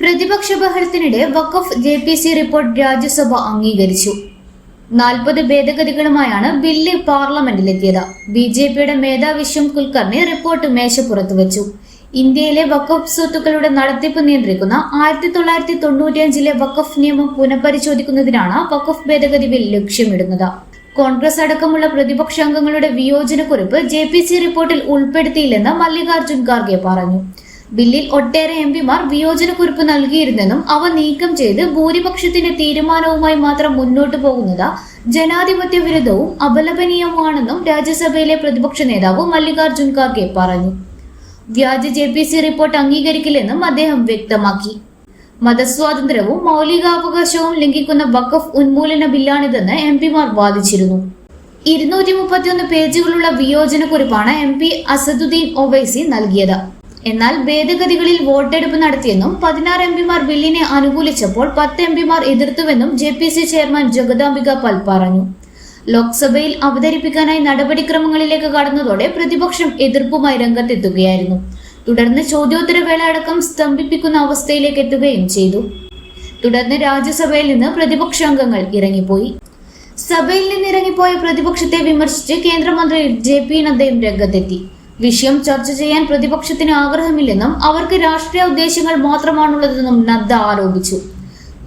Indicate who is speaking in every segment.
Speaker 1: പ്രതിപക്ഷ ബഹളത്തിനിടെ വഖഫ് J P C report Rajya Sabha അംഗീകരിച്ചു. നാൽപ്പത് ഭേദഗതികളുമായാണ് ബില്ല് പാർലമെന്റിലെത്തിയത്. ബി ജെ പിയുടെ മേധാവിശ്വം കുൽക്കർണി റിപ്പോർട്ട് മേശപ്പുറത്ത് വെച്ചു. ഇന്ത്യയിലെ വഖഫ് സ്വത്തുക്കളുടെ നടത്തിപ്പ് നിയന്ത്രിക്കുന്ന ആയിരത്തി തൊള്ളായിരത്തി തൊണ്ണൂറ്റിയഞ്ചിലെ വഖഫ് നിയമം പുനഃപരിശോധിക്കുന്നതിനാണ് വഖഫ് ഭേദഗതി ബിൽ ലക്ഷ്യമിടുന്നത്. കോൺഗ്രസ് അടക്കമുള്ള പ്രതിപക്ഷ അംഗങ്ങളുടെ വിയോജനക്കുറിപ്പ് ജെ പി സി റിപ്പോർട്ടിൽ ഉൾപ്പെടുത്തിയില്ലെന്ന് മല്ലികാർജുൻ ഖാർഗെ പറഞ്ഞു. ബില്ലിൽ ഒട്ടേറെ എം പിമാർ വിയോജനക്കുറിപ്പ് നൽകിയിരുന്നെന്നും അവ നീക്കം ചെയ്ത് ഭൂരിപക്ഷത്തിന്റെ തീരുമാനവുമായി മാത്രം മുന്നോട്ടു പോകുന്നത് ജനാധിപത്യ വിരുദ്ധവും അപലപനീയവുമാണെന്നും രാജ്യസഭയിലെ പ്രതിപക്ഷ നേതാവ് മല്ലികാർജുൻ ഖാർഗെ പറഞ്ഞു. വ്യാജ ജെ പി സി റിപ്പോർട്ട് അംഗീകരിക്കില്ലെന്നും അദ്ദേഹം വ്യക്തമാക്കി. മതസ്വാതന്ത്ര്യവും മൗലികാവകാശവും ലംഘിക്കുന്ന വഖഫ് ഉന്മൂലന ബില്ലാണിതെന്ന് എം പിമാർ വാദിച്ചിരുന്നു. ഇരുന്നൂറ്റി മുപ്പത്തിയൊന്ന് പേജുകളുള്ള വിയോജനക്കുറിപ്പാണ് എം പി അസദുദ്ദീൻ ഒവൈസി നൽകിയത്. എന്നാൽ ഭേദഗതികളിൽ വോട്ടെടുപ്പ് നടത്തിയെന്നും പതിനാറ് എം പിമാർ ബില്ലിനെ അനുകൂലിച്ചപ്പോൾ പത്ത് എം പിമാർ എതിർത്തുവെന്നും J P C chairman Jagdambika Pal പറഞ്ഞു. ലോക്സഭയിൽ അവതരിപ്പിക്കാനായി നടപടിക്രമങ്ങളിലേക്ക് കടന്നതോടെ പ്രതിപക്ഷം എതിർപ്പുമായി രംഗത്തെത്തുകയായിരുന്നു. തുടർന്ന് ചോദ്യോത്തരവേള അടക്കം സ്തംഭിപ്പിക്കുന്ന അവസ്ഥയിലേക്ക് എത്തുകയും ചെയ്തു. തുടർന്ന് രാജ്യസഭയിൽ നിന്ന് പ്രതിപക്ഷാംഗങ്ങൾ ഇറങ്ങിപ്പോയി. സഭയിൽ നിന്ന് ഇറങ്ങിപ്പോയ പ്രതിപക്ഷത്തെ വിമർശിച്ച് കേന്ദ്രമന്ത്രി ജെ പി നദ്ദയും രംഗത്തെത്തി. വിഷയം ചർച്ച ചെയ്യാൻ പ്രതിപക്ഷത്തിന് ആഗ്രഹമില്ലെന്നും അവർക്ക് രാഷ്ട്രീയ ഉദ്ദേശങ്ങൾ മാത്രമാണുള്ളതെന്നും നദ്ദ ആരോപിച്ചു.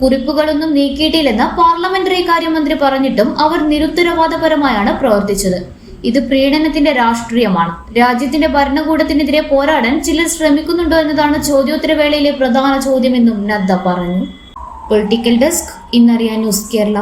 Speaker 1: കുറിപ്പുകളൊന്നും നീക്കിയിട്ടില്ലെന്ന് പാർലമെന്ററി കാര്യമന്ത്രി പറഞ്ഞിട്ടും അവർ നിരുത്തരവാദപരമായാണ് പ്രവർത്തിച്ചത്. ഇത് പ്രീണനത്തിന്റെ രാഷ്ട്രീയമാണ്. രാജ്യത്തിന്റെ ഭരണകൂടത്തിനെതിരെ പോരാടാൻ ചിലർ ശ്രമിക്കുന്നുണ്ടോ എന്നതാണ് ചോദ്യോത്തരവേളയിലെ പ്രധാന ചോദ്യമെന്നും നദ്ദ പറഞ്ഞു. പൊളിറ്റിക്കൽ ഡെസ്ക് ഇന്നറിയാൻ ന്യൂസ് കേരള.